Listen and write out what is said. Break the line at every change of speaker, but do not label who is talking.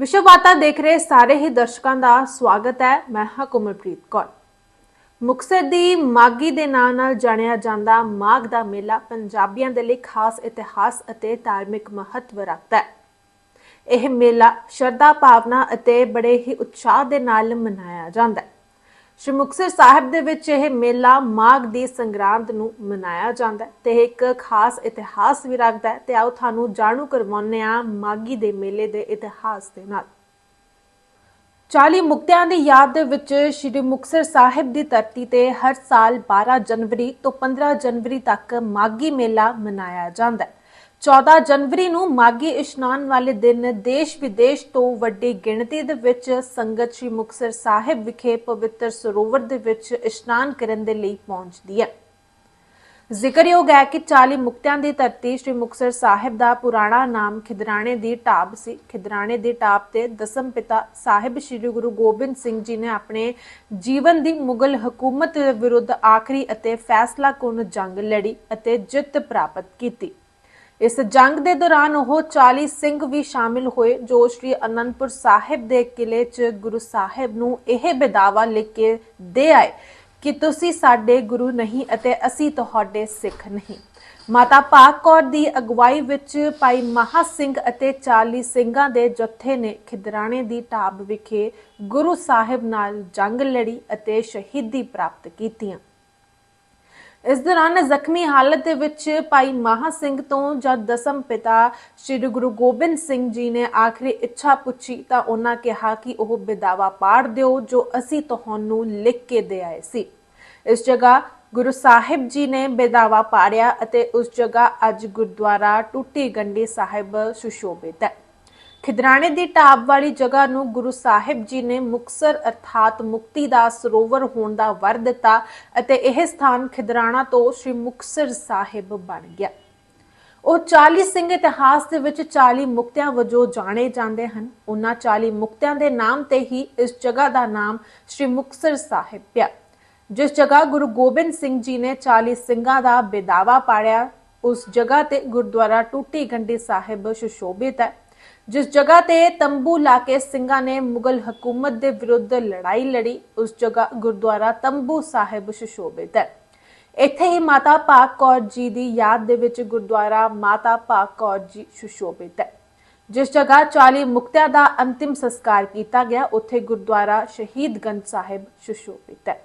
ਵਿਸ਼ਵ ਬਾਤਾਂ ਦੇਖ ਰਹੇ ਸਾਰੇ ਹੀ ਦਰਸ਼ਕਾਂ ਦਾ ਸਵਾਗਤ ਹੈ। ਮੈਂ ਹਾਂ ਕੋਮਲਪ੍ਰੀਤ ਕੌਰ। ਮੁਕਤਸਰ ਦੀ ਮਾਗੀ ਦੇ ਨਾਂ ਨਾਲ ਜਾਣਿਆ ਜਾਂਦਾ ਮਾਘ ਦਾ ਮੇਲਾ ਪੰਜਾਬੀਆਂ ਦੇ ਲਈ ਖਾਸ ਇਤਿਹਾਸ ਅਤੇ ਧਾਰਮਿਕ ਮਹੱਤਵ ਰੱਖਦਾ ਹੈ। ਇਹ ਮੇਲਾ ਸ਼ਰਧਾ, ਭਾਵਨਾ ਅਤੇ ਬੜੇ ਹੀ ਉਤਸ਼ਾਹ ਦੇ ਨਾਲ ਮਨਾਇਆ ਜਾਂਦਾ ਹੈ। ਸ਼੍ਰੀ ਮੁਕਤਸਰ ਸਾਹਿਬ ਦੇ ਵਿੱਚ ਇਹ ਮੇਲਾ ਮਾਘ ਦੀ ਸੰਗਰਾਂਦ ਨੂੰ ਮਨਾਇਆ ਜਾਂਦਾ ਹੈ ਤੇ ਇਹ ਇੱਕ ਖਾਸ ਇਤਿਹਾਸ ਵੀ ਰੱਖਦਾ ਹੈ। ਤੇ ਆਓ ਤੁਹਾਨੂੰ ਜਾਣੂ ਕਰਵਾਉਂਦੇ ਹਾਂ ਮਾਗੀ ਦੇ ਮੇਲੇ ਦੇ ਇਤਿਹਾਸ ਦੇ ਨਾਲ। 40 ਮੁਕਤਿਆਂ ਦੀ ਯਾਦ ਦੇ ਵਿੱਚ ਸ਼੍ਰੀ ਮੁਕਤਸਰ ਸਾਹਿਬ ਦੀ ਧਰਤੀ ਤੇ ਹਰ ਸਾਲ 12 ਜਨਵਰੀ ਤੋਂ 15 ਜਨਵਰੀ ਤੱਕ ਮਾਗੀ ਮੇਲਾ ਮਨਾਇਆ ਜਾਂਦਾ ਹੈ। 14 ਜਨਵਰੀ ਨੂੰ ਮਾਗੀ ਇਸ਼ਨਾਨ ਵਾਲੇ ਦਿਨ ਦੇਸ਼ ਵਿਦੇਸ਼ ਤੋਂ ਵੱਡੀ ਗਿਣਤੀ ਦੇ ਵਿੱਚ ਸੰਗਤ ਸ਼੍ਰੀ ਮੁਕਤਸਰ ਸਾਹਿਬ ਵਿਖੇ ਪਵਿੱਤਰ ਸਰੋਵਰ ਦੇ ਵਿੱਚ ਇਸ਼ਨਾਨ ਕਰਨ ਦੇ ਲਈ ਪਹੁੰਚਦੀ ਹੈ। ਜ਼ਿਕਰਯੋਗ ਹੈ ਕਿ 40 ਮੁਕਤਿਆਂ ਦੀ ਧਰਤੀ ਸ਼੍ਰੀ ਮੁਕਤਸਰ ਸਾਹਿਬ ਦਾ ਪੁਰਾਣਾ ਨਾਮ ਖਿਦਰਾਣੇ ਦੀ ਢਾਬ ਸੀ। ਖਿਦਰਾਣੇ ਦੀ ਢਾਬ ਤੇ ਦਸਮ ਪਿਤਾ ਸਾਹਿਬ ਸ਼੍ਰੀ ਗੁਰੂ ਗੋਬਿੰਦ ਸਿੰਘ ਜੀ ਨੇ ਆਪਣੇ ਜੀਵਨ ਦੀ ਮੁਗਲ ਹਕੂਮਤ ਵਿਰੁੱਧ ਆਖਰੀ ਅਤੇ ਫੈਸਲਾਕੁੰਨ ਜੰਗ ਲੜੀ ਅਤੇ ਜਿੱਤ ਪ੍ਰਾਪਤ ਕੀਤੀ। ਇਸ ਜੰਗ ਦੇ ਦੌਰਾਨ ਉਹ 40 ਸਿੰਘ ਵੀ ਸ਼ਾਮਿਲ ਹੋਏ, ਜੋ ਸ਼੍ਰੀ ਅਨੰਦਪੁਰ ਸਾਹਿਬ ਦੇ ਕਿਲੇ 'ਚ ਗੁਰੂ ਸਾਹਿਬ ਨੂੰ ਇਹ ਬੇਦਾਵਾ ਲਿਖ ਕੇ ਦੇ ਆਏ ਕਿ ਤੁਸੀਂ ਸਾਡੇ ਗੁਰੂ ਨਹੀਂ ਅਤੇ ਅਸੀਂ ਤੁਹਾਡੇ ਸਿੱਖ ਨਹੀਂ। ਮਾਤਾ ਪਾਕ ਕੌਰ ਦੀ ਅਗਵਾਈ ਵਿੱਚ ਭਾਈ ਮਹਾ ਸਿੰਘ ਅਤੇ 40 ਸਿੰਘਾਂ ਦੇ ਜੱਥੇ ਨੇ ਖਿਦਰਾਣੇ ਦੀ ਢਾਬ ਵਿਖੇ ਗੁਰੂ ਸਾਹਿਬ ਨਾਲ ਜੰਗ ਲੜੀ ਅਤੇ ਸ਼ਹੀਦੀ ਪ੍ਰਾਪਤ ਕੀਤੀਆਂ। ਇਸ ਦੌਰਾਨ ਜ਼ਖਮੀ ਹਾਲਤ ਦੇ ਵਿੱਚ ਭਾਈ ਮਹਾ ਸਿੰਘ ਤੋਂ ਜਦ ਦਸਮ ਪਿਤਾ ਸ੍ਰੀ ਗੁਰੂ ਗੋਬਿੰਦ ਸਿੰਘ ਜੀ ਨੇ ਆਖਰੀ ਇੱਛਾ ਪੁੱਛੀ ਤਾਂ ਉਹਨਾਂ ਕਿਹਾ ਕਿ ਉਹ ਬਿਦਾਵਾ ਪਾੜ ਦਿਓ ਜੋ ਅਸੀਂ ਤੁਹਾਨੂੰ ਲਿਖ ਕੇ ਦੇ ਆਏ ਸੀ। ਇਸ ਜਗ੍ਹਾ ਗੁਰੂ ਸਾਹਿਬ ਜੀ ਨੇ ਬਿਦਾਵਾ ਪਾੜਿਆ ਅਤੇ ਉਸ ਜਗ੍ਹਾ ਅੱਜ ਗੁਰਦੁਆਰਾ ਟੁੱਟੀ ਗੰਡੀ ਸਾਹਿਬ ਸੁਸ਼ੋਭਿਤ ਹੈ। ਖਿਦਰਾਣੇ ਦੀ ਢਾਬ ਵਾਲੀ ਜਗ੍ਹਾ ਨੂੰ ਗੁਰੂ ਸਾਹਿਬ ਜੀ ਨੇ ਮੁਕਸਰ ਅਰਥਾਤ ਮੁਕਤੀ ਦਾ ਸਰੋਵਰ ਹੋਣ ਦਾ ਵਰ ਦਿੱਤਾ ਅਤੇ ਇਹ ਸਥਾਨ ਖਿਦਰਾਣਾ ਤੋਂ ਸ੍ਰੀ ਮੁਕਸਰ ਸਾਹਿਬ ਬਣ ਗਿਆ। ਉਹ 40 ਸਿੰਘ ਇਤਿਹਾਸ ਦੇ ਵਿੱਚ 40 ਮੁਕਤਿਆਂ ਵਜੋਂ ਜਾਣੇ ਜਾਂਦੇ ਹਨ। ਉਹਨਾਂ 40 ਮੁਕਤਿਆਂ ਦੇ ਨਾਮ ਤੇ ਹੀ ਇਸ ਜਗ੍ਹਾ ਦਾ ਨਾਮ ਸ੍ਰੀ ਮੁਕਸਰ ਸਾਹਿਬ ਪਿਆ। ਜਿਸ ਜਗ੍ਹਾ ਗੁਰੂ ਗੋਬਿੰਦ ਸਿੰਘ ਜੀ ਨੇ 40 ਸਿੰਘਾਂ ਦਾ ਬੇਦਾਵਾ ਪਾੜਿਆ, ਉਸ ਜਗ੍ਹਾ ਤੇ ਗੁਰਦੁਆਰਾ ਟੁੱਟੀ ਗੰਡੀ ਸਾਹਿਬ ਸੁਸ਼ੋਭਿਤ ਹੈ। ਜਿਸ ਜਗ੍ਹਾ ਤੇ ਤੰਬੂ ਲਾ ਕੇ ਸਿੰਘਾਂ ਨੇ ਮੁਗਲ ਹਕੂਮਤ ਦੇ ਵਿਰੁੱਧ ਲੜਾਈ ਲੜੀ, ਉਸ ਜਗ੍ਹਾ ਗੁਰਦੁਆਰਾ ਤੰਬੂ ਸਾਹਿਬ ਸੁਸ਼ੋਭਿਤ ਹੈ। ਇੱਥੇ ਹੀ ਮਾਤਾ ਭਾਗ ਕੌਰ ਜੀ ਦੀ ਯਾਦ ਦੇ ਵਿੱਚ ਗੁਰਦੁਆਰਾ ਮਾਤਾ ਭਾਗ ਕੌਰ ਜੀ ਸੁਸ਼ੋਭਿਤ ਹੈ। ਜਿਸ ਜਗ੍ਹਾ 40 ਮੁਕਤਿਆਂ ਦਾ ਅੰਤਿਮ ਸੰਸਕਾਰ ਕੀਤਾ ਗਿਆ, ਉੱਥੇ ਗੁਰਦੁਆਰਾ ਸ਼ਹੀਦ ਗੰਜ ਸਾਹਿਬ ਸੁਸ਼ੋਭਿਤ ਹੈ।